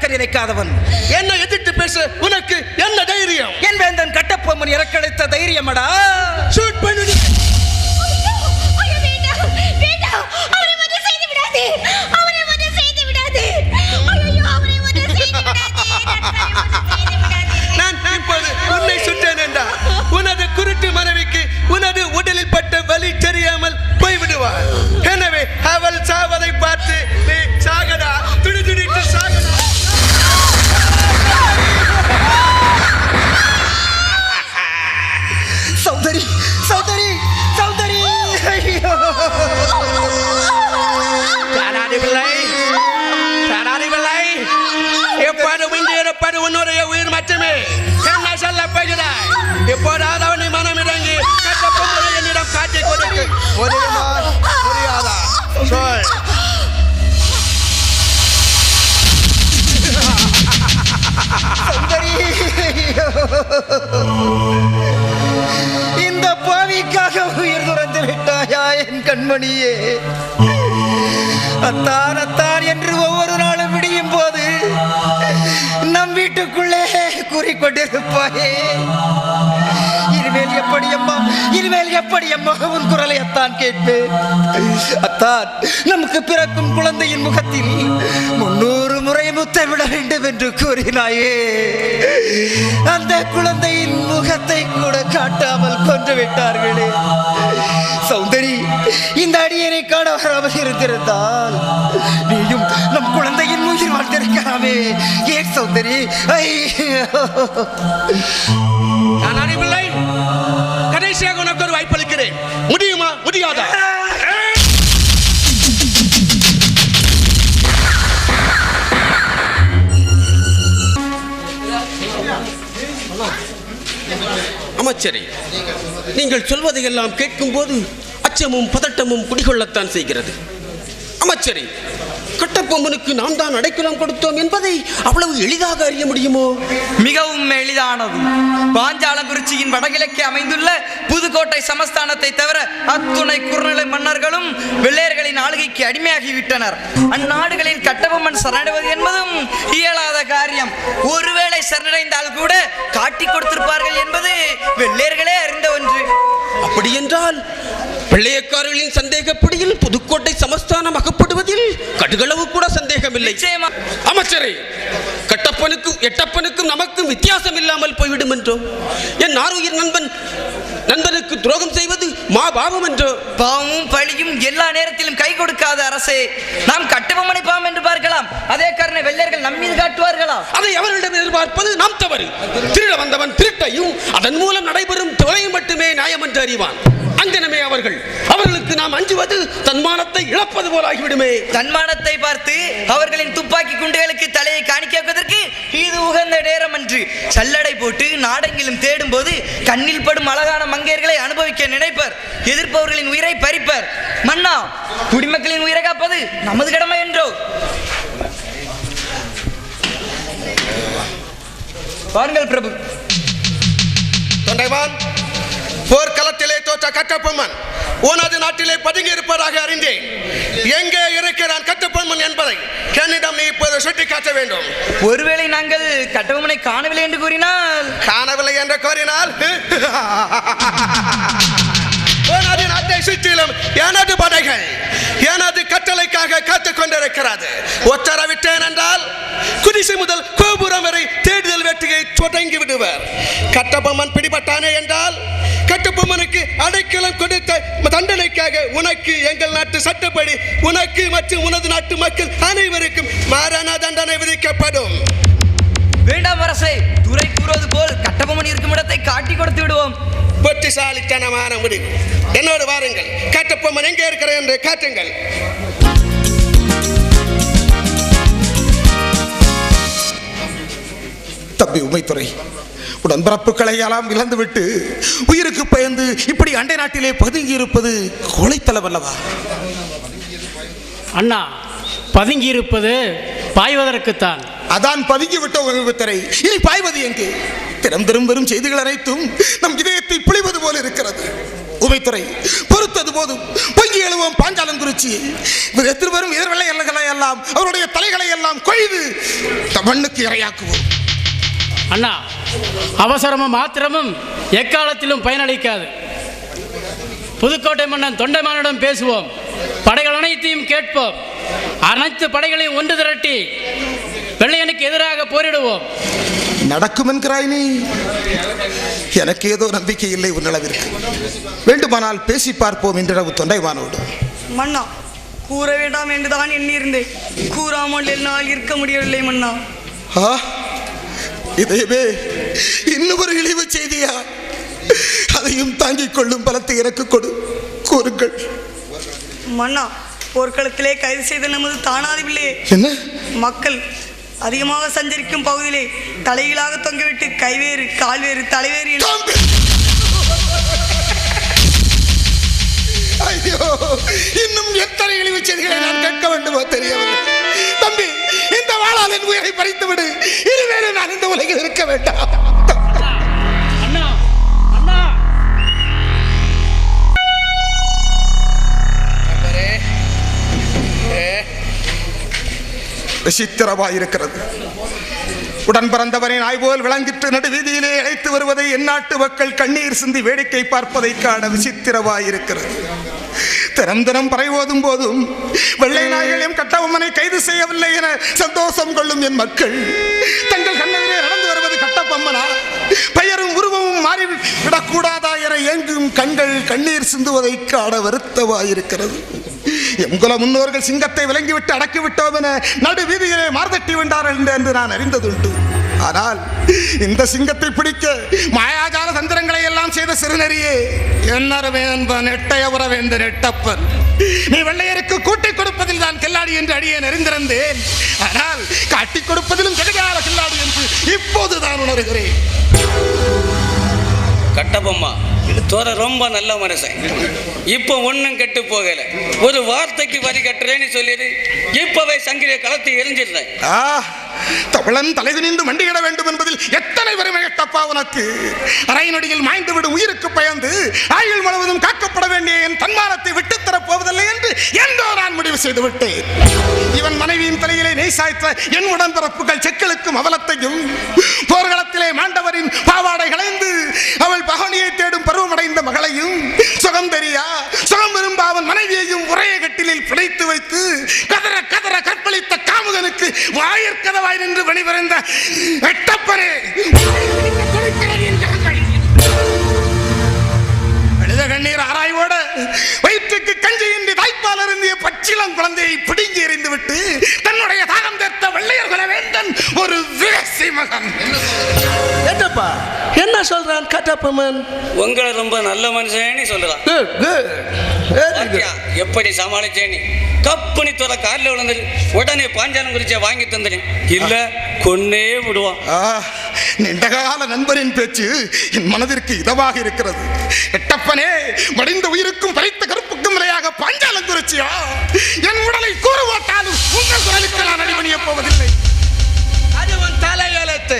வீணாக்க நினைக்காதவன் என்ன எதிர்த்து பேச உனக்கு என்ன தைரியம்? என் வேந்தன் கட்டப்பொம்மன் இறக்கழைத்த தைரியமடா. ஷூட் பண்ணிடு இந்த பாவிக்காக உயிர் துறந்து விட்டாயா என் கண்மணியே? அத்தான் அத்தான் என்று ஒவ்வொரு நாளும் விடியும் போது நம் வீட்டுக்குள்ளே கூறிக்கொண்டிருப்பாயே. இனிமேல் எப்படி அம்மா இனிமேல் எப்படி அம்மா? உன் குரலை அத்தான் கேட்பேன். அத்தான் நமக்கு பிறக்கும் குழந்தையின் முகத்தில் முன் முத்தமிட வேண்டும் என்று கூறினாயே. அந்த குழந்தையின் முகத்தை கூட காட்டாமல் கொன்று விட்டார்களே. சௌந்தரி இந்த அடியனை காண வராமல் இருந்திருந்தால் நீயும் நம் குழந்தையின் உயிர் வாழ்ந்திருக்கலாமே. ஏன் சௌந்தரி? நான் அறிவில்லை. கடைசியாக உனக்கு ஒரு வாய்ப்பளிக்கிறேன். முடியுமா? முடியாதா? அமைச்சரே நீங்கள் சொல்வதையெல்லாம் கேட்கும்போது அச்சமும் பதட்டமும் குடிகொள்ளத்தான் செய்கிறது. அமைச்சரே கட்டப்பொம்மனுக்கு நாம் தான் அடைக்கலம் கொடுத்தோம் என்பதை அவ்வளவு எளிதாக அறிய முடியுமோ? மிகவும் எளிதானது பாஞ்சாலங்குறிச்சியின் வடகிழக்கே அமைந்துள்ள புதுக்கோட்டை சமஸ்தானத்தை தவிர அத்துணை குறுநிலை மன்னர்களும் வெள்ளையர்களின் ஆளுகைக்கு அடிமையாகிவிட்டனர். அந்நாடுகளில் கட்டபொம்மன் சரணடைவது என்பதும் இயலாத காரியம். ஒருவேளை சரணடைந்தால் கூட காட்டிக் கொடுத்திருப்பார்கள் என்பது வெள்ளையர்களே அறிந்த ஒன்று. அப்படி என்றால் வெள்ளையக்காரர்களின் சந்தேகப்படியில் புதுக்கோட்டை சமஸ்தானம் அகப்படுவதில் கடுகளவு கூட சந்தேகமில்லை. அமைச்சரே கட்டப்பனுக்கும் எட்டப்பனுக்கும் நமக்கும் வித்தியாசம் இல்லாமல் போய்விடும் என்றோ? என் ஆறுயிர் நண்பன் நண்பனுக்கு துரோகம் செய்வது மா பாவம் என்றோ? பாவமும் பழியும் எல்லா நேரத்திலும் கை கொடுக்காத அரசே நாம் கட்டபொம்மனை பாவம் என்று பார்க்கலாம். அதே காரணம் வெள்ளையர்கள் நம் மீது காட்டுவார்களா? அதை அவர்களிடம் எதிர்பார்ப்பது நாம் தவறு. திருட வந்தவன் திருட்டையும் அதன் மூலம் நடைபெறும் தொலையும் மட்டுமே நியாயம் என்று அறிவான். அவர்கள். அவர்களுக்கு நாம் அஞ்சுவது தன்மானத்தை இழப்பது போல் ஆகிவிடுமே. தன்மானத்தை பார்த்து அவர்களின் துப்பாக்கி குண்டுகளுக்கு தலையை காணிக்காக்குவதற்கு இது உகந்த நேரம் அன்று. சல்லடை போட்டு நாடெங்கிலும் தேடும் போது கண்ணில் படும் அழகான மங்கையர்களை அனுபவிக்க நினைப்பர். எதிர்ப்பவர்களின் உயிரை பறிப்பர். மன்னா குடிமக்களின் உயிரை காப்பது நமது கடமை என்றோ? வாருங்கள் பிரபு. தொண்டைமான். போர்க்களத்திலே தோற்ற கட்டபொம்மன் உனது நாட்டிலே பதுங்கி இருப்பதாக அறிந்தேன். எங்கே இருக்கிறான் கட்டபொம்மன் என்பதை என்னிடம் நீ இப்போது சுட்டி காட்ட வேண்டும். ஒருவேளை நாங்கள் கட்டபொம்மனை காணவில்லை என்று கூறினால்? காணவில்லை என்று கோரினால் உனது நாட்டை சுற்றிலும் எனது படைகள் எனது கட்டளைக்காக காத்துக் கொண்டிருக்கிறது. உத்தரவிட்டேன் என்றால் குடிசை முதல் கோபுரம் வரை தேடுதல் வேட்டையை தொடங்கி விடுவர். கட்டபொம்மன் பிடிபட்டானே என்றால் கட்டபொம்மனுக்கு அடைக்கலம் கொடுத்த தண்டனைக்காக உனக்கு எங்கள் நாட்டு சட்டப்படி உனக்கு மற்றும் உனது நாட்டு மக்கள் அனைவருக்கும் மரண தண்டனை விதிக்கப்படும். வேண்டாம் அரசே துரை கூறுவது போல் கட்டபொம்மன் இருக்கும் இடத்தை காட்டி கொடுத்து விடுவோம். புத்திசாலித்தனமான முடிவு. என்னோடு வாருங்கள். கட்டப்பொம்மன் எங்கே இருக்கிறேன் என்று காட்டுங்கள். தம்பி உமைத்துறை உடன்பிறப்புகளை எல்லாம் இழந்துவிட்டு உயிருக்கு பயந்து இப்படி அண்டை நாட்டிலே பதுங்கி இருப்பது கொலைத்தலம் அல்லவா? அண்ணா பதுங்கி இருப்பது பாய்வதற்குத்தான். அதான் பதுங்கி விட்ட உமைத்துறை இனி பாய்வது எங்கே? தினம் தினம் வரும் செய்திகள் அனைத்தும் நம் இதயத்தை புளிவது போல இருக்கிறது. உமைத்துறை பொறுத்தது போதும். பொங்கி எழுவோம் பாஞ்சாலம் குறிச்சி. எத்தனை வரும் எதிர்வெள்ளை எல்லைகளை எல்லாம் அவருடைய தலைகளை எல்லாம் கொய்து மண்ணுக்கு இரையாக்குவோம். அண்ணா அவசரமும் ஆத்திரமும் எக்காலத்திலும் பயனளிக்காது. புதுக்கோட்டை மன்னன் தொண்டைமானிடம் பேசுவோம். படைகள் அனைத்தையும் கேட்போம். அனைத்து படைகளையும் ஒன்று திரட்டி வெள்ளையனுக்கு எதிராக போரிடுவோம். நடக்கும் என்கிறாய் நீ? எனக்கு ஏதோ நம்பிக்கை இல்லை உன்னளவிற்கு வேண்டுமானால் பேசி பார்ப்போம் என்றிரவு தொண்டைமானோடு. மன்னா கூற வேண்டாம் என்றுதான் எண்ணியிருந்தேன். கூறாமல் என்னால் இருக்க முடியவில்லை மன்னா. இதயமே இன்னும் ஒரு இழிவு செய்தியா? அதையும் தாங்கிக் கொள்ளும் பலத்தை எனக்கு கொடு. கூறுங்கள். மன்னா போர்க்களத்திலே கைது செய்த நமது தானாதிபில்லையே என்ன? மக்கள் அதிகமாக சஞ்சரிக்கும் பகுதியிலே தலைகீழாக தொங்கிவிட்டு கைவேறு கால்வேறு தலைவேறு. ஐயோ இன்னும் எத்தனை இழிவு செய்திகளை நான் கேட்க வேண்டுமோ தெரியவில்லை. தம்பி இந்த வாழால் என் உயிரை பறித்து விடு இருவேறு நான் இந்த உலகில் இருக்க வேண்டாம். அண்ணா அண்ணா. விசித்திரமாயிருக்கிறது உடன் பிறந்தவனை நாய் போல் விளங்கிட்டு நடு வீதியிலே அழைத்து வருவதை எந்நாட்டு மக்கள் கண்ணீர் சிந்தி வேடிக்கை பார்ப்பதை காண விசித்திரமாயிருக்கிறது தினம் தினம் பறை ஓதும் போதும். வெள்ளை நாய்களையும் கட்டபொம்மனை கைது செய்யவில்லை என சந்தோஷம் கொள்ளும் என் மக்கள். தங்கள் கண்ணெதிரே நடந்து வருவது கட்டபொம்மனா பெயரும் உருவமும் மாறி விடக்கூடாதா என ஏங்கும் கண்கள் கண்ணீர் சிந்துவதை காட வருத்தமாயிருக்கிறது. எங்குல முன்னோர்கள் சிங்கத்தை விலங்கிவிட்டு அடக்கிவிட்டோம் என நடு வீதியிலே மார்தட்டி விண்டார்கள் என்று நான் அறிந்ததுண்டு. ஆனால் இந்த சிங்கத்தை பிடிக்க மாயாஜால தந்திரங்களை எல்லாம் செய்த சிறுநெறியே என்னரவேந்தன் எட்டையவர வேந்தன் எட்டப்பன் நீ வெள்ளையருக்கு கூட்டிக் கொடுப்பதில் தான் கில்லாடி என்று அடியேன் அறிந்திருந்தேன். ஆனால் காட்டிக் கொடுப்பதிலும் ஜெகஜால கில்லாடி என்று இப்போது தான் உணர்கிறேன். கட்டபொம்மா தோற ரொம்ப நல்ல மனுஷன் இப்போ ஒன்றும் கெட்டு போகல. ஒரு வார்த்தைக்கு வரி கட்டுறேன்னு சொல்லிடு இப்பவே சங்கிலிய களத்தை எரிஞ்சிடுறேன். தமிழன் தலைகுனிந்து மண்டியிட வேண்டும் என்பதில் எத்தனை பெருமை எட்டப்பா உனக்கு? அரை நொடியில் மாய்ந்து விடும் உயிருக்கு பயந்து ஆயுள் முழுவதும் காக்கப்பட வேண்டிய என் தன்மானத்தை விட்டுத் தரப் போவதில்லை என்று என்றோ நான் முடிவு செய்து விட்டேன். இவன் மனைவியின் தலையிலே நெய் சாய்த்த என் உடன்பிறப்புகள் செக்களுக்கும் அவலத்தையும் போர்க்களத்திலே மாண்டவரின் பாவாடை களைந்து அவள் பகவனியை தேடும் பருவமடைந்த மகளையும் சுகம் தெரியா? சுகம் விரும்பாவன் மனைவியையும் ஒரே கட்டிலில் பிழைத்து வைத்து கதற கதற கற்பழித்த காமுகனுக்கு வாயிற்கதவாய் நின்று பணிபுரிந்த எட்டப்பரே அழுத கண்ணீர் ஆராய்வோட வயிற்றுக்கு கஞ்சியின்றி தாய்ப்பால் அருந்திய பச்சிளம் குழந்தையை பிடுங்கி எறிந்து விட்டு தன்னுடைய வெள்ளையர் குல வேந்தன் ஒரு வேசி மகன். என்னப்பா? என்ன சொல்றான் கட்டப்பமன்? உங்களை ரொம்ப நல்ல சொல்றான் வெரி பாத்தியா, எப்படி சமாளிச்சேன்னு கப்பனி தோற காலில் விழுந்தது உடனே பாஞ்சாலம் குறிச்ச வாங்கி தந்துட்டேன் இல்ல கொன்னே விடுவான். ஆ, நீண்டகால நண்பரின் பேச்சு என் மனதிற்கு இதமாக இருக்கிறது. எட்டப்பனே மடிந்த உயிருக்கும் பறித்த கருப்புக்கும் விலையாக பாஞ்சாலம் குறிச்சியா என் உடலை கூறு உங்கள் குரலுக்கு நான் அடிபணிய போவதில்லை. அது உன் தலையெழுத்து.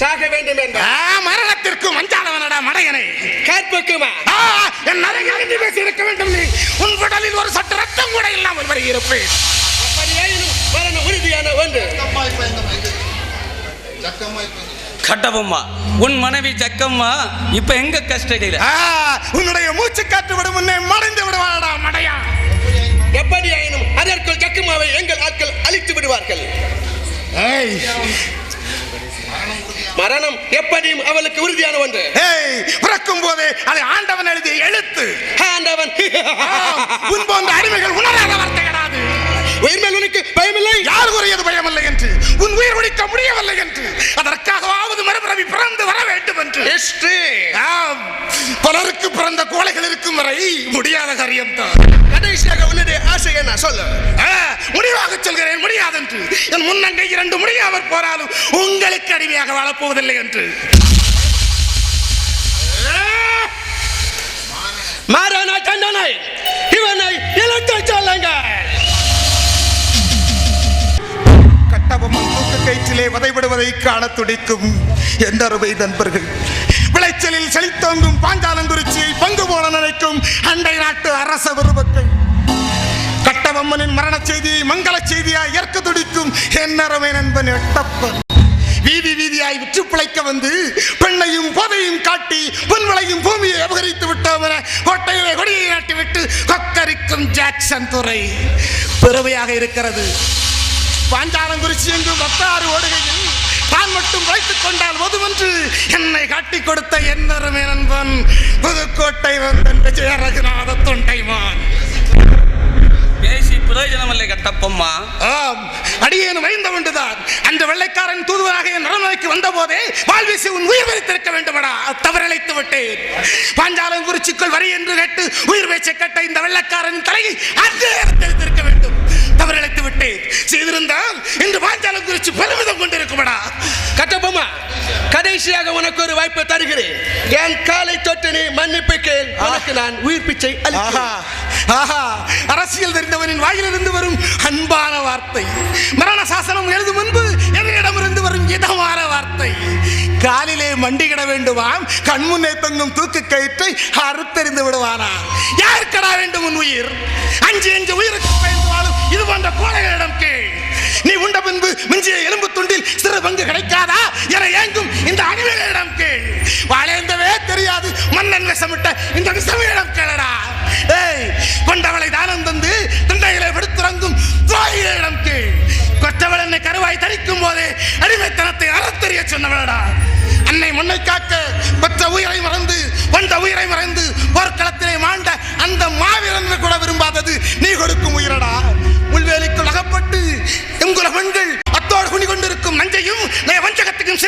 சாக வேண்டும் என்ற ஆ, மரணத்திற்கு மஞ்சாலவனடா மடையனை. கற்புக்குமா ஆ, என் நரகி அறிந்து பேசி இருக்க வேண்டும் நீ. உன் உடலில் ஒரு சட்ட ரத்தம் கூட இல்லாமல் வரை இருப்பேன் அப்படியாயினும் மரண உறுதியான ஒன்று. கட்டபொம்மா உன் மனைவி ஜக்கம்மா இப்ப எங்க கஸ்டடியில? ஆ, உன்னுடைய மூச்சு காற்று விடும் முன்னே மறைந்து விடுவாடா மடையா. எப்படியாயினும் ஜக்குமாவை எங்கள் ஆட்கள் அழித்து விடுவார்கள். மரணம் எப்படியும் அவளுக்கு உறுதியான ஒன்று. பிறக்கும் போதே அது ஆண்டவன் எழுதிய எழுத்து. ஆண்டவன். உன் போன்ற அடிமைகள் உணராத வார்த்தை கிடையாது உயிர்மேல் உனக்கு பயமில்லை? யார் கூறியது பயமில்லை என்று? உன் உயிர் ஒழிக்க முடியவில்லை என்று? அதற்காகவாவது மறுபிறவி பிறந்து வர வேண்டும் என்று. பலருக்கு பிறந்த கோழைகள் இருக்கும் வரை முடியாத காரியம்தான். கடைசியாக உன்னுடைய ஆசை என்ன? சொல்லு. என் முன்னங்கை இரண்டு முடியாமற் போனாலும் உங்களுக்கு அடிமையாக வாழப்போவதில்லை என்று. மாறான தண்டனை இவனை இழுத்து சொல்லுங்க கட்டபொம்மன் தூக்கு கயிற்றிலே வதைவிடுவதை காண துடிக்கும் என்றருமை நண்பர்கள். விளைச்சலில் செழித்தோங்கும் பாஞ்சாலங்குறிச்சியை பங்கு போல நினைக்கும் அண்டை நாட்டு அரச விருப்பங்கள் கட்டபொம்மன் மரண செய்தி மங்கள செய்தியாய் ஏற்க துடிக்கும். என் அருமை நண்பன் எட்டப்பன் வீதி வீதியாய் விற்று பிழைக்க வந்து பெண்ணையும் போதையும் காட்டி பொன்வளையும் பூமியை அபகரித்து விட்டவன கோட்டையிலே கொடியை நாட்டி விட்டு கொக்கரிக்கும் ஜாக்சன் துறை. பெருமையாக இருக்கிறது. பாஞ்சாலங்குறிச்சி எங்கும் பத்தாறு ஓடுகையில் தான் மட்டும் வைத்துக் கொண்டால் போதுமென்று என்னை காட்டிக் கொடுத்த என்னருமே நண்பன் புதுக்கோட்டை வந்தன் விஜயரகுநாத தொண்டைமான். பேசி பிரயோஜனம் இல்லை கட்டப்பம்மா. ஆம் அடியேனும் அறிந்த ஒன்றுதான். அந்த வெள்ளைக்காரன் தூதுவராக என் அரண்மனைக்கு வந்த போதே வாழ்வீசி உன் உயிர் வைத்திருக்க வேண்டுமடா தவறழைத்து விட்டேன். பாஞ்சாலம் குறிச்சிக்குள் வரி என்று கேட்டு உயிர் பேச்சை கட்ட இந்த வெள்ளைக்காரனின் தலையை அங்கே தெரிந்திருக்க வேண்டும். தவறழைத்து விட்டேன். செய்திருந்தால் இன்று பாஞ்சாலம் குறிச்சி பெருமிதம் கொண்டிருக்குமடா. கட்டபொம்மா கடைசியாக உனக்கு ஒரு வாய்ப்பு தருகிறேன். என் காலை தொட்டு நீ மன்னிப்பு கேள். உனக்கு நான் உயிர் பிச்சை ஆஹா அரசியல் தெரிந்தவனின் வாயிலிருந்து வரும் அன்பான வார்த்தை. மரண சாசனம் எழுதும் முன்பு என்னிடமிருந்து வரும் இதமான வார்த்தை. காலிலே மண்டிகிட வேண்டுமாம் கண்முன்னே தொங்கும் தூக்கு கயிற்றை அறுத்தறிந்து விடுவானா கடா வேண்டும் உன் உயிர்? அஞ்சு அஞ்சு உயிருக்கு பயந்து வாழும் இது போன்ற கோழைகளிடம் கேள். நீ உண்ட பின்பு மிஞ்சிய எலும்பு துண்டில் சிறு பங்கு கிடைக்காதா? என ஏங்கும் இந்த அணிவர்களிடம் கேள். வாழேந்தவே தெரியாது மன்னன் விஷமிட்ட இந்த விஷமிடம் கேளடா. கொண்டவளை தானம் தந்து தண்டைகளை விடுத்துறங்கும் துரோகிகளிடம் கேள் கொற்றவள் என்னை கருவாய் தரிக்கும் போதே அடிமைத்தனத்தை அறத்தெறிய சொன்னவளடா. அன்னை முன்னை காக்க பெற்ற உயிரை மறந்து வந்த உயிரை மறந்து போர்க்களத்திலே மாண்ட அந்த மாவீரன் கூட விரும்பாதது நீ கொடுக்கும் உயிரடா. முள்வேலிக்குள் அகப்பட்டு எங்குல பெண்கள் அத்தோடு குனி கொண்டிருக்கும் நஞ்சையும் வஞ்சகத்துக்கும் வஞ்சகத்தையும்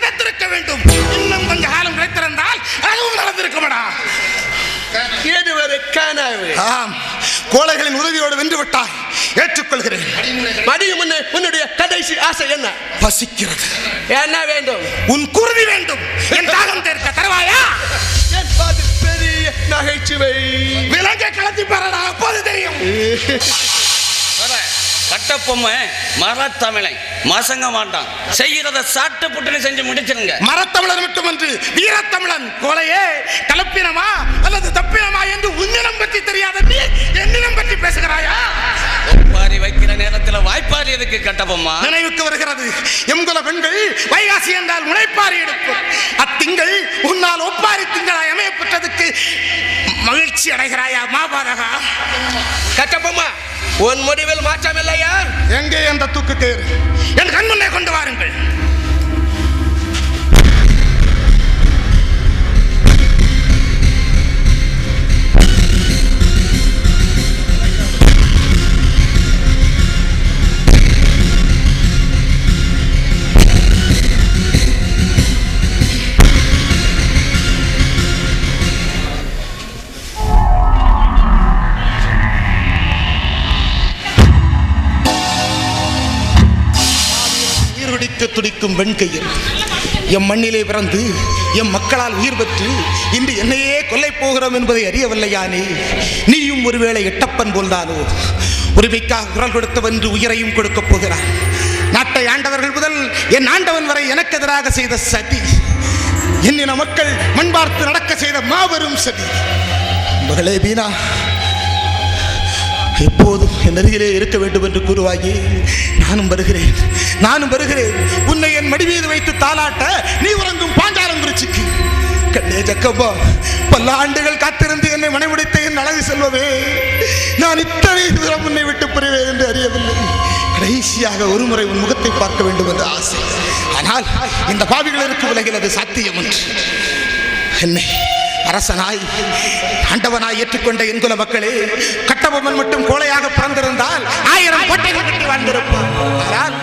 ஆம். கோழைகளின் உதவியோடு வென்று விட்டாய் ஏற்றுக்கொள்கிறேன் உன்னுடைய கடைசி ஆசை என்ன? பசிக்கிறது என்ன வேண்டும்? உன் குருதி வேண்டும். என் தாகம் தீர்க்க தருவாயா? என்பது பெரிய நகைச்சுவை. விலங்கை கலத்தி பாருடா அப்போது தெரியும். வர, கட்டப்பொம்மை மரத்தமிழை. மசங்க மாட்டான். செய்யறத சாட்டு புட்டுன்னு செஞ்சு முடிச்சிருங்க. மரத்தமிழர் மட்டுமன்று வீரத்தமிழன் கோலையே வாய்ப்பாரி எதுக்கு கட்டப்பொம்மா நினைவுக்கு வருகிறது. எங்குல பெண்கள் வைகாசி என்றால் முனைப்பாரி எடுக்கும். அத்திங்கள் உன்னால் ஒப்பாரி திங்களாய் அமைய பெற்றதுக்கு மகிழ்ச்சி அடைகிறாயா மாபாதகா கட்டபொம்மா உன் முடிவில் மாற்றம் இல்லையா? எங்கே அந்த தூக்கு தேர்? என் கண் முன்னே கொண்டு வாருங்கள். ஈருடிக்க வெண்கையில் எம் மண்ணிலே பிறந்து எம் மக்களால் உயிர் பெற்று இன்று என்னையே கொல்லை போகிறோம் என்பதை அறியவில்லையானே. நீயும் ஒருவேளை எட்டப்பன் போல்தானோ? உரிமைக்காக குரல் கொடுத்தவன் உயிரையும் கொடுக்கப் போகிறான். நாட்டை ஆண்டவர்கள் முதல் என் ஆண்டவன் வரை எனக்கு எதிராக செய்த சதி. என்னின மக்கள் மண் பார்த்து நடக்க செய்த மாபெரும் சதி. மகளே பீனா எப்போதும் என் அருகிலே இருக்க வேண்டும் என்று கூறுவாயே நானும் வருகிறேன் நானும் வருகிறேன். உன்னை என் மடி மீது வைத்து தாளாட்ட நீ உறங்கும் பாஞ்சாலம் குறிச்சிக்கு. கண்ணே ஜக்கம்மா பல ஆண்டுகள் காத்திருந்து என்னை மனைமுடித்த என் அழகு செல்வமே நான் இத்தனை தூரம் உன்னை விட்டு புரிவேன் என்று அறியவில்லை. கடைசியாக ஒரு முறை உன் முகத்தை பார்க்க வேண்டும் என்ற ஆசை. ஆனால் இந்த பாவிகளுக்கு உலகில் அது சாத்தியம் என்று என்னை அரசனாய் ஆண்டவனாய் ஏற்றுக்கொண்ட எங்குல மக்களே கட்டபொம்மன் மட்டும் கோழையாக பிறந்திருந்தால் ஆயிரம் கோட்டைகள் கட்டி வாழ்ந்திருப்பான். ஆனால்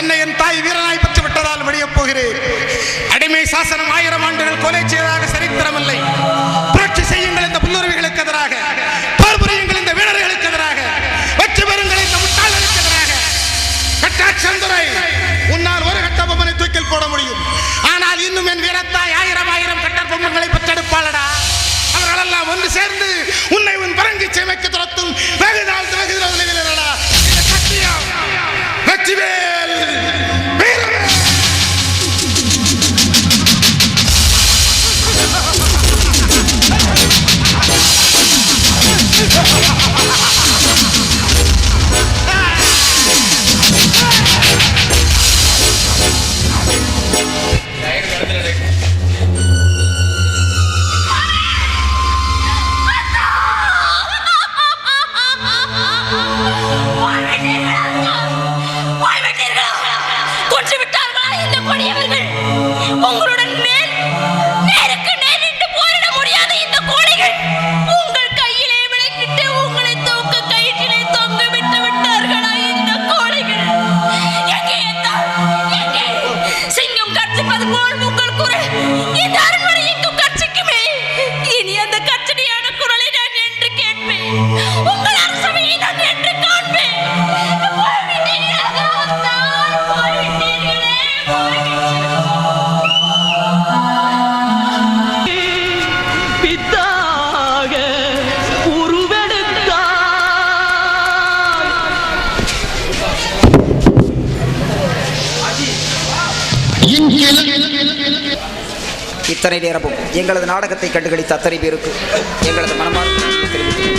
என்னை என் தாய் வீரனாய் பெற்று விட்டதால் வெளியப் போகிறேன். அடிமை சாசனம் ஆயிரம் ஆண்டுகள் கொலை செய்ததாக சரித்திரமில்லை. புரட்சி செய்யுங்கள் இந்த புல்லுறவிகளுக்கு இத்தனை நேரமும் எங்களது நாடகத்தை கண்டுகளித்த அத்தனை பேருக்கு எங்களது மனமார்ந்த